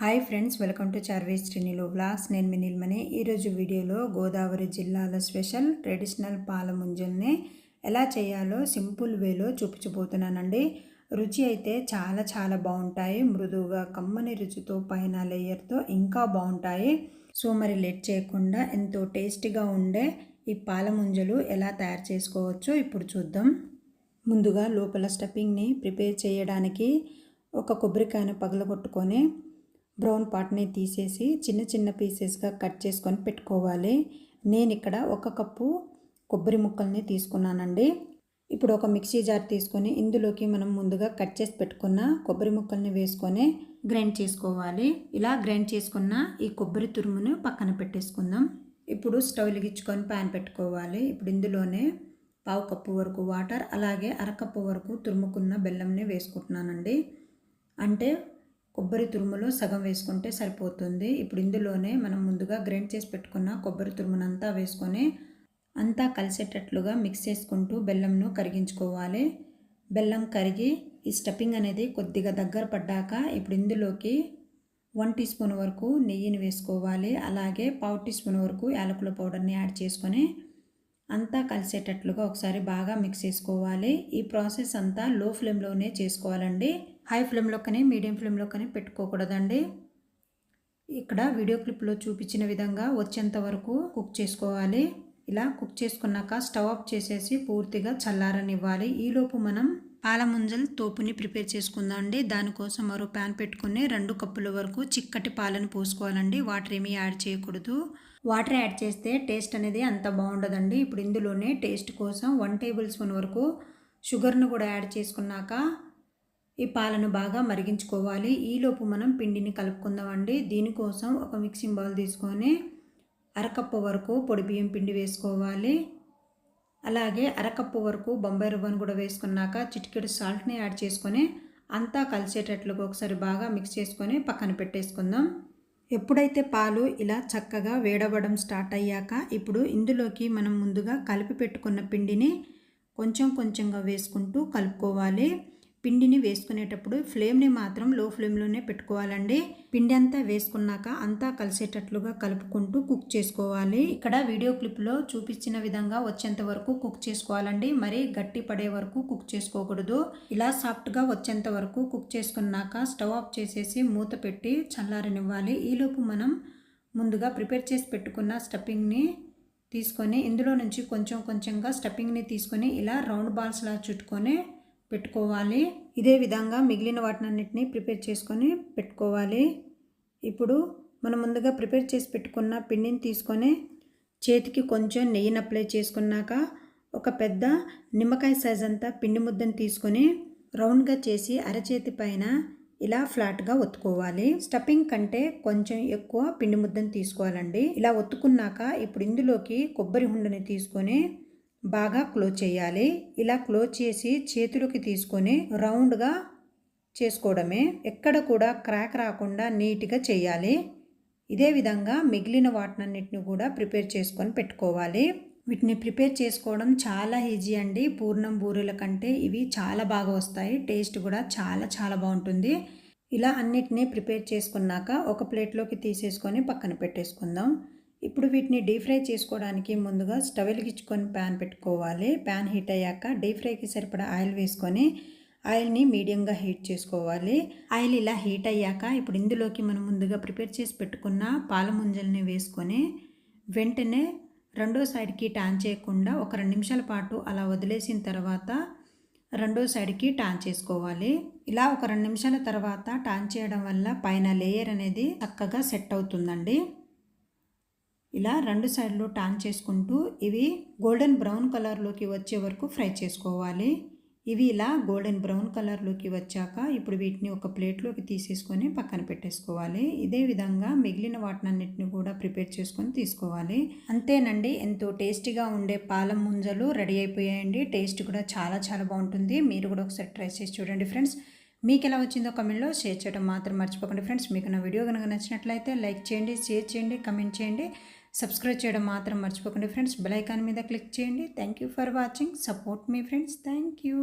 Hi friends welcome to Charvi's శ్రీనిలు vlogs. నేను మీ నిల్మని ఈరోజు వీడియోలో గోదావరి జిల్లాల స్పెషల్ ట్రెడిషనల్ పాల ముంజల్ని ఎలా చేయాలో సింపుల్ వేలో చూపించబోతున్నానండి. రుచి అయితే చాలా చాలా బాగుంటాయి. మృదువుగా కమ్మని రుచితో పైన లేయర్తో ఇంకా బాగుంటాయి. సో మరి లెట్ చేయకుండా ఎంతో టేస్టీగా ఉండే ఈ పాల ముంజలు ఎలా తయారు చేసుకోవచ్చో ఇప్పుడు చూద్దాం. ముందుగా లోపల స్టఫింగ్ని ప్రిపేర్ చేయడానికి ఒక కొబ్బరికాయను పగలగొట్టుకొని బ్రౌన్ పార్ట్ని తీసేసి చిన్న చిన్న పీసెస్గా కట్ చేసుకొని పెట్టుకోవాలి. నేను ఇక్కడ ఒక కప్పు కొబ్బరి ముక్కల్ని తీసుకున్నానండి. ఇప్పుడు ఒక మిక్సీ జార్ తీసుకొని ఇందులోకి మనం ముందుగా కట్ చేసి పెట్టుకున్న కొబ్బరి ముక్కల్ని వేసుకొని గ్రైండ్ చేసుకోవాలి. ఇలా గ్రైండ్ చేసుకున్న ఈ కొబ్బరి తురుమును పక్కన పెట్టేసుకుందాం. ఇప్పుడు స్టవ్ వెలిగించుకొని ప్యాన్ పెట్టుకోవాలి. ఇప్పుడు ఇందులోనే పావు కప్పు వరకు వాటర్ అలాగే అరకప్పు వరకు తురుముకున్న బెల్లంని వేసుకుంటున్నానండి. అంటే కొబ్బరి తురుములో సగం వేసుకుంటే సరిపోతుంది. ఇప్పుడు ఇందులోనే మనం ముందుగా గ్రైండ్ చేసి పెట్టుకున్న కొబ్బరి తురుమునంతా వేసుకొని అంతా కలిసేటట్లుగా మిక్స్ చేసుకుంటూ బెల్లంను కరిగించుకోవాలి. బెల్లం కరిగి ఈ స్టఫింగ్ అనేది కొద్దిగా దగ్గర పడ్డాక ఇప్పుడు ఇందులోకి వన్ టీ స్పూన్ వరకు నెయ్యిని వేసుకోవాలి. అలాగే పావు టీ స్పూన్ వరకు యాలకుల పౌడర్ని యాడ్ చేసుకొని అంతా కలిసేటట్లుగా ఒకసారి బాగా మిక్స్ చేసుకోవాలి. ఈ ప్రాసెస్ అంతా లో ఫ్లేమ్లోనే చేసుకోవాలండి. హై ఫ్లేమ్లో కానీ మీడియం ఫ్లేమ్లో కానీ పెట్టుకోకూడదండి. ఇక్కడ వీడియో క్లిప్లో చూపించిన విధంగా వచ్చేంత వరకు కుక్ చేసుకోవాలి. ఇలా కుక్ చేసుకున్నాక స్టవ్ ఆఫ్ చేసేసి పూర్తిగా చల్లారనివ్వాలి. ఈలోపు మనం పాలముంజల్ తోపుని ప్రిపేర్ చేసుకుందాం అండి దానికోసం మరో ప్యాన్ పెట్టుకుని రెండు కప్పుల వరకు చిక్కటి పాలను పోసుకోవాలండి. వాటర్ ఏమీ యాడ్ చేయకూడదు. వాటర్ యాడ్ చేస్తే టేస్ట్ అనేది అంత బాగుండదండి. ఇప్పుడు ఇందులోనే టేస్ట్ కోసం వన్ టేబుల్ స్పూన్ వరకు షుగర్ను కూడా యాడ్ చేసుకున్నాక ఈ పాలను బాగా మరిగించుకోవాలి. ఈలోపు మనం పిండిని కలుపుకుందామండి. దీనికోసం ఒక మిక్సింగ్ బౌల్ తీసుకొని అరకప్పు వరకు పొడి బియ్యం పిండి వేసుకోవాలి. అలాగే అరకప్పు వరకు బొంబాయి రవ్వను కూడా వేసుకున్నాక చిటికెడు సాల్ట్ని యాడ్ చేసుకొని అంతా కలిసేటట్లుగా ఒకసారి బాగా మిక్స్ చేసుకొని పక్కన పెట్టేసుకుందాం. ఎప్పుడైతే పాలు ఇలా చక్కగా వేడవడం స్టార్ట్ అయ్యాక ఇప్పుడు ఇందులోకి మనం ముందుగా కలిపి పెట్టుకున్న పిండిని కొంచెం కొంచెంగా వేసుకుంటూ కలుపుకోవాలి. పిండిని వేసుకునేటప్పుడు ఫ్లేమ్ని మాత్రం లో ఫ్లేమ్లోనే పెట్టుకోవాలండి. పిండి అంతా వేసుకున్నాక అంతా కలిసేటట్లుగా కలుపుకుంటూ కుక్ చేసుకోవాలి. ఇక్కడ వీడియో క్లిప్లో చూపించిన విధంగా వచ్చేంత వరకు కుక్ చేసుకోవాలండి. మరీ గట్టి పడే వరకు కుక్ చేసుకోకూడదు. ఇలా సాఫ్ట్గా వచ్చేంత వరకు కుక్ చేసుకున్నాక స్టవ్ ఆఫ్ చేసేసి మూత పెట్టి చల్లారనివ్వాలి. ఈలోపు మనం ముందుగా ప్రిపేర్ చేసి పెట్టుకున్న స్టఫింగ్ని తీసుకొని ఇందులో నుంచి కొంచెం కొంచెంగా స్టఫింగ్ని తీసుకొని ఇలా రౌండ్ బాల్స్లా చుట్టుకొని పెట్టుకోవాలి. ఇదే విధంగా మిగిలిన వాటినన్నిటిని ప్రిపేర్ చేసుకొని పెట్టుకోవాలి. ఇప్పుడు మనం ముందుగా ప్రిపేర్ చేసి పెట్టుకున్న పిండిని తీసుకొని చేతికి కొంచెం నెయ్యిని అప్లై చేసుకున్నాక ఒక పెద్ద నిమ్మకాయ సైజ్ అంతా పిండి ముద్దను తీసుకొని రౌండ్గా చేసి అరచేతి పైన ఇలా ఫ్లాట్గా ఒత్తుకోవాలి. స్టఫింగ్ కంటే కొంచెం ఎక్కువ పిండి ముద్దను తీసుకోవాలండి. ఇలా ఒత్తుకున్నాక ఇప్పుడు ఇందులోకి కొబ్బరి హుండని తీసుకొని బాగా క్లోజ్ చేయాలి. ఇలా క్లోజ్ చేసి చేతులకి తీసుకొని రౌండ్గా చేసుకోవడమే. ఎక్కడ కూడా క్రాక్ రాకుండా నీట్గా చేయాలి. ఇదే విధంగా మిగిలిన వాటినన్నిటిని కూడా ప్రిపేర్ చేసుకొని పెట్టుకోవాలి. వీటిని ప్రిపేర్ చేసుకోవడం చాలా ఈజీ అండి. పూర్ణం బూరెల కంటే ఇవి చాలా బాగా వస్తాయి. టేస్ట్ కూడా చాలా చాలా బాగుంటుంది. ఇలా అన్నిటినీ ప్రిపేర్ చేసుకున్నాక ఒక ప్లేట్లోకి తీసేసుకొని పక్కన పెట్టేసుకుందాం. ఇప్పుడు వీటిని డీప్ ఫ్రై చేసుకోవడానికి ముందుగా స్టవ్ వెలిగించుకొని ప్యాన్ పెట్టుకోవాలి. ప్యాన్ హీట్ అయ్యాక డీప్ ఫ్రైకి సరిపడా ఆయిల్ వేసుకొని ఆయిల్ని మీడియంగా హీట్ చేసుకోవాలి. ఆయిల్ ఇలా హీట్ అయ్యాక ఇప్పుడు ఇందులోకి మనం ముందుగా ప్రిపేర్ చేసి పెట్టుకున్న పాల ముంజల్ని వేసుకొని వెంటనే రెండో సైడ్కి టాన్ చేయకుండా ఒక రెండు నిమిషాల పాటు అలా వదిలేసిన తర్వాత రెండో సైడ్కి టాన్ చేసుకోవాలి. ఇలా ఒక రెండు నిమిషాల తర్వాత టాన్ చేయడం వల్ల పైన లేయర్ అనేది చక్కగా సెట్ అవుతుందండి. ఇలా రెండు సైడ్లు టాన్ చేసుకుంటూ ఇవి గోల్డెన్ బ్రౌన్ కలర్లోకి వచ్చే వరకు ఫ్రై చేసుకోవాలి. ఇవి ఇలా గోల్డెన్ బ్రౌన్ కలర్లోకి వచ్చాక ఇప్పుడు వీటిని ఒక ప్లేట్లోకి తీసేసుకొని పక్కన పెట్టేసుకోవాలి. ఇదే విధంగా మిగిలిన వాటినన్నిటిని కూడా ప్రిపేర్ చేసుకొని తీసుకోవాలి. అంతేనండి ఎంతో టేస్టీగా ఉండే పాలం ముంజలు రెడీ అయిపోయాయండి. టేస్ట్ కూడా చాలా చాలా బాగుంటుంది. మీరు కూడా ఒకసారి ట్రై చేసి చూడండి ఫ్రెండ్స్. మీకు ఎలా వచ్చిందో కమెంట్లో షేర్ చేయడం మాత్రం మర్చిపోకండి. ఫ్రెండ్స్ మీకు నా వీడియో కనుక నచ్చినట్లయితే లైక్ చేయండి షేర్ చేయండి కమెంట్ చేయండి సబ్స్క్రైబ్ చేయడం మాత్రం మర్చిపోకండి. ఫ్రెండ్స్ బెల్ ఐకాన్ మీద క్లిక్ చేయండి. Thank you for watching. Support me friends. Thank you.